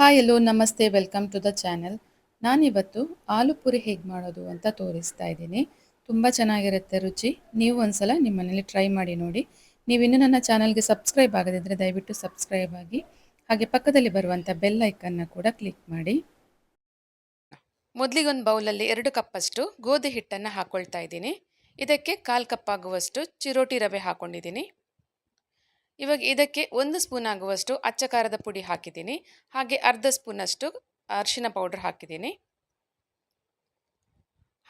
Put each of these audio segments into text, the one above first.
Hi ಎಲ್ಲೋ ನಮಸ್ತೆ welcome to the channel ನಾನಿವತ್ತು ಆಲೂ ಪುರಿ ಹೇಗೆ ಮಾಡೋದು ಅಂತ ತೋರಿಸ್ತಾ ಇದ್ದೀನಿ. ತುಂಬ ಚೆನ್ನಾಗಿರುತ್ತೆ ರುಚಿ. ನೀವು ಒಂದ್ಸಲ ನಿಮ್ಮ ಮನೇಲಿ ಟ್ರೈ ಮಾಡಿ ನೋಡಿ. ನೀವು ಇನ್ನೂ ನನ್ನ ಚಾನಲ್ಗೆ ಸಬ್ಸ್ಕ್ರೈಬ್ ಆಗದಿದ್ದರೆ ದಯವಿಟ್ಟು ಸಬ್ಸ್ಕ್ರೈಬ್ ಆಗಿ. ಹಾಗೆ ಪಕ್ಕದಲ್ಲಿ ಬರುವಂಥ ಬೆಲ್ ಐಕನ್ನ ಕೂಡ ಕ್ಲಿಕ್ ಮಾಡಿ. ಮೊದಲಿಗೊಂದು ಬೌಲಲ್ಲಿ ಎರಡು ಕಪ್ಪಷ್ಟು ಗೋಧಿ ಹಿಟ್ಟನ್ನು ಹಾಕ್ಕೊಳ್ತಾ ಇದ್ದೀನಿ. ಇದಕ್ಕೆ ಕಾಲು ಕಪ್ ಆಗುವಷ್ಟು ಚಿರೋಟಿ ರವೆ ಹಾಕ್ಕೊಂಡಿದ್ದೀನಿ ಇವಾಗ ಇದಕ್ಕೆ ಒಂದು ಸ್ಪೂನ್ ಆಗುವಷ್ಟು ಅಚ್ಚ ಖಾರದ ಪುಡಿ ಹಾಕಿದ್ದೀನಿ. ಹಾಗೆ ಅರ್ಧ ಸ್ಪೂನಷ್ಟು ಅರಿಶಿನ ಪೌಡರ್ ಹಾಕಿದ್ದೀನಿ.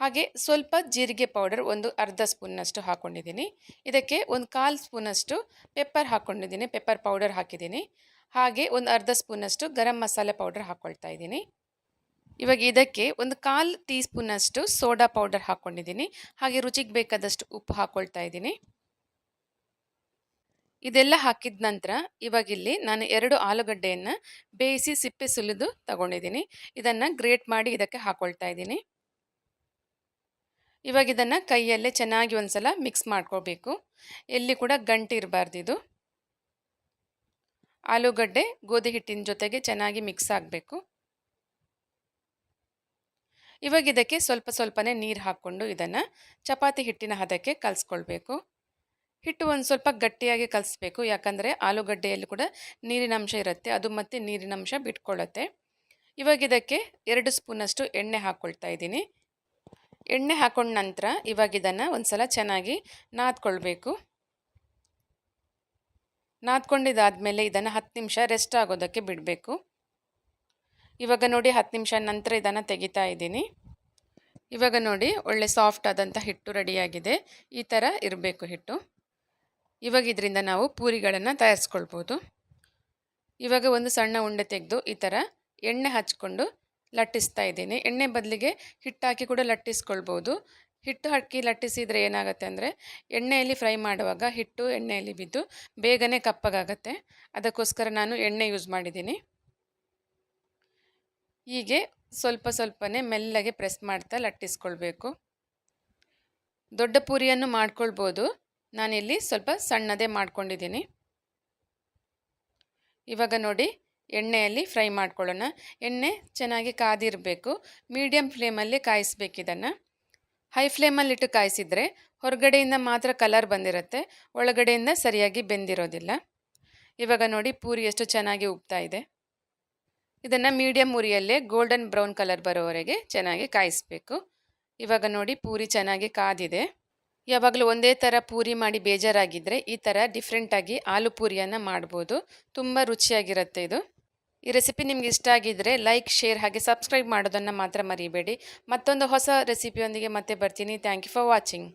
ಹಾಗೆ ಸ್ವಲ್ಪ ಜೀರಿಗೆ ಪೌಡರ್ ಒಂದು ಅರ್ಧ ಸ್ಪೂನ್ನಷ್ಟು ಹಾಕ್ಕೊಂಡಿದ್ದೀನಿ ಇದಕ್ಕೆ ಒಂದು ಕಾಲು ಸ್ಪೂನಷ್ಟು ಪೆಪ್ಪರ್ ಹಾಕ್ಕೊಂಡಿದ್ದೀನಿ ಪೆಪ್ಪರ್ ಪೌಡರ್ ಹಾಕಿದ್ದೀನಿ. ಹಾಗೆ ಒಂದು ಅರ್ಧ ಸ್ಪೂನಷ್ಟು ಗರಂ ಮಸಾಲೆ ಪೌಡರ್ ಹಾಕ್ಕೊಳ್ತಾ ಇದ್ದೀನಿ. ಇವಾಗ ಇದಕ್ಕೆ ಒಂದು ಕಾಲು ಟೀ ಸ್ಪೂನಷ್ಟು ಸೋಡಾ ಪೌಡರ್ ಹಾಕ್ಕೊಂಡಿದ್ದೀನಿ ಹಾಗೆ ರುಚಿಗೆ ಬೇಕಾದಷ್ಟು ಉಪ್ಪು ಹಾಕ್ಕೊಳ್ತಾ ಇದ್ದೀನಿ. ಇದೆಲ್ಲ ಹಾಕಿದ ನಂತರ ಇವಾಗಿಲ್ಲಿ ನಾನು ಎರಡು ಆಲೂಗಡ್ಡೆಯನ್ನು ಬೇಯಿಸಿ ಸಿಪ್ಪೆ ಸುಲಿದು ತಗೊಂಡಿದ್ದೀನಿ. ಇದನ್ನು ಗ್ರೇಟ್ ಮಾಡಿ ಇದಕ್ಕೆ ಹಾಕೊಳ್ತಾ ಇದ್ದೀನಿ. ಇವಾಗ ಇದನ್ನು ಕೈಯಲ್ಲೇ ಚೆನ್ನಾಗಿ ಒಂದ್ಸಲ ಮಿಕ್ಸ್ ಮಾಡ್ಕೋಬೇಕು. ಎಲ್ಲಿ ಕೂಡ ಗಂಟು ಇರಬಾರ್ದು ಇದು. ಆಲೂಗಡ್ಡೆ ಗೋಧಿ ಹಿಟ್ಟಿನ ಜೊತೆಗೆ ಚೆನ್ನಾಗಿ ಮಿಕ್ಸ್ ಆಗಬೇಕು. ಇವಾಗ ಇದಕ್ಕೆ ಸ್ವಲ್ಪ ಸ್ವಲ್ಪನೇ ನೀರು ಹಾಕ್ಕೊಂಡು ಇದನ್ನು ಚಪಾತಿ ಹಿಟ್ಟಿನ ಹದಕ್ಕೆ ಕಲಿಸ್ಕೊಳ್ಬೇಕು. ಹಿಟ್ಟು ಒಂದು ಸ್ವಲ್ಪ ಗಟ್ಟಿಯಾಗಿ ಕಲಿಸ್ಬೇಕು. ಯಾಕಂದರೆ ಆಲೂಗಡ್ಡೆಯಲ್ಲಿ ಕೂಡ ನೀರಿನ ಅಂಶ ಇರುತ್ತೆ. ಅದು ಮತ್ತು ನೀರಿನ ಅಂಶ ಬಿಟ್ಕೊಳ್ಳುತ್ತೆ ಇವಾಗ ಇದಕ್ಕೆ ಎರಡು ಸ್ಪೂನಷ್ಟು ಎಣ್ಣೆ ಹಾಕ್ಕೊಳ್ತಾ ಇದ್ದೀನಿ. ಎಣ್ಣೆ ಹಾಕೊಂಡ ನಂತರ ಇವಾಗ ಇದನ್ನು ಒಂದು ಸಲ ಚೆನ್ನಾಗಿ ನಾದ್ಕೊಳ್ಬೇಕು. ನಾದ್ಕೊಂಡಿದ್ದಾದಮೇಲೆ ಇದನ್ನು ಹತ್ತು ನಿಮಿಷ ರೆಸ್ಟ್ ಆಗೋದಕ್ಕೆ ಬಿಡಬೇಕು. ಇವಾಗ ನೋಡಿ ಹತ್ತು ನಿಮಿಷ ನಂತರ ಇದನ್ನು ತೆಗಿತಾ ಇದ್ದೀನಿ. ಇವಾಗ ನೋಡಿ ಒಳ್ಳೆ ಸಾಫ್ಟ್ ಆದಂಥ ಹಿಟ್ಟು ರೆಡಿಯಾಗಿದೆ ಈ ಥರ ಇರಬೇಕು ಹಿಟ್ಟು. ಇವಾಗ ಇದರಿಂದ ನಾವು ಪೂರಿಗಳನ್ನು ತಯಾರಿಸ್ಕೊಳ್ಬೋದು. ಇವಾಗ ಒಂದು ಸಣ್ಣ ಉಂಡೆ ತೆಗೆದು ಈ ಥರ ಎಣ್ಣೆ ಹಚ್ಕೊಂಡು ಲಟ್ಟಿಸ್ತಾ ಇದ್ದೀನಿ. ಎಣ್ಣೆ ಬದಲಿಗೆ ಹಿಟ್ಟು ಹಾಕಿ ಕೂಡ ಲಟ್ಟಿಸ್ಕೊಳ್ಬೋದು. ಹಿಟ್ಟು ಹಾಕಿ ಲಟ್ಟಿಸಿದರೆ ಏನಾಗುತ್ತೆ ಅಂದರೆ ಎಣ್ಣೆಯಲ್ಲಿ ಫ್ರೈ ಮಾಡುವಾಗ ಹಿಟ್ಟು ಎಣ್ಣೆಯಲ್ಲಿ ಬಿದ್ದು ಬೇಗನೆ ಕಪ್ಪಗಾಗತ್ತೆ. ಅದಕ್ಕೋಸ್ಕರ ನಾನು ಎಣ್ಣೆ ಯೂಸ್ ಮಾಡಿದ್ದೀನಿ. ಹೀಗೆ ಸ್ವಲ್ಪ ಸ್ವಲ್ಪನೇ ಮೆಲ್ಲಗೆ ಪ್ರೆಸ್ ಮಾಡ್ತಾ ಲಟ್ಟಿಸ್ಕೊಳ್ಬೇಕು. ದೊಡ್ಡ ಪೂರಿಯನ್ನು ಮಾಡ್ಕೊಳ್ಬೋದು. ನಾನಿಲ್ಲಿ ಸ್ವಲ್ಪ ಸಣ್ಣದೇ ಮಾಡ್ಕೊಂಡಿದ್ದೀನಿ. ಇವಾಗ ನೋಡಿ, ಎಣ್ಣೆಯಲ್ಲಿ ಫ್ರೈ ಮಾಡ್ಕೊಳ್ಳೋಣ. ಎಣ್ಣೆ ಚೆನ್ನಾಗಿ ಕಾದಿರಬೇಕು. ಮೀಡಿಯಮ್ ಫ್ಲೇಮಲ್ಲಿ ಕಾಯಿಸ್ಬೇಕಿದನ್ನು ಹೈ ಫ್ಲೇಮಲ್ಲಿಟ್ಟು ಕಾಯಿಸಿದರೆ ಹೊರಗಡೆಯಿಂದ ಮಾತ್ರ ಕಲರ್ ಬಂದಿರುತ್ತೆ. ಒಳಗಡೆಯಿಂದ ಸರಿಯಾಗಿ ಬೆಂದಿರೋದಿಲ್ಲ. ಇವಾಗ ನೋಡಿ, ಪೂರಿ ಎಷ್ಟು ಚೆನ್ನಾಗಿ ಉಬ್ತಾ ಇದೆ. ಇದನ್ನು ಮೀಡಿಯಮ್ ಉರಿಯಲ್ಲೇ ಗೋಲ್ಡನ್ ಬ್ರೌನ್ ಕಲರ್ ಬರೋವರೆಗೆ ಚೆನ್ನಾಗಿ ಕಾಯಿಸ್ಬೇಕು. ಇವಾಗ ನೋಡಿ, ಪೂರಿ ಚೆನ್ನಾಗಿ ಕಾದಿದೆ. ಯಾವಾಗಲೂ ಒಂದೇ ಥರ ಪೂರಿ ಮಾಡಿ ಬೇಜಾರಾಗಿದ್ದರೆ ಈ ಥರ ಡಿಫ್ರೆಂಟಾಗಿ ಆಲೂ ಪೂರಿಯನ್ನು ಮಾಡ್ಬೋದು. ತುಂಬ ರುಚಿಯಾಗಿರುತ್ತೆ ಇದು. ಈ ರೆಸಿಪಿ ನಿಮ್ಗೆ ಇಷ್ಟ ಆಗಿದ್ದರೆ ಲೈಕ್ ಶೇರ್ ಹಾಗೆ ಸಬ್ಸ್ಕ್ರೈಬ್ ಮಾಡೋದನ್ನು ಮಾತ್ರ ಮರಿಬೇಡಿ. ಮತ್ತೊಂದು ಹೊಸ ರೆಸಿಪಿಯೊಂದಿಗೆ ಮತ್ತೆ ಬರ್ತೀನಿ. Thank you for watching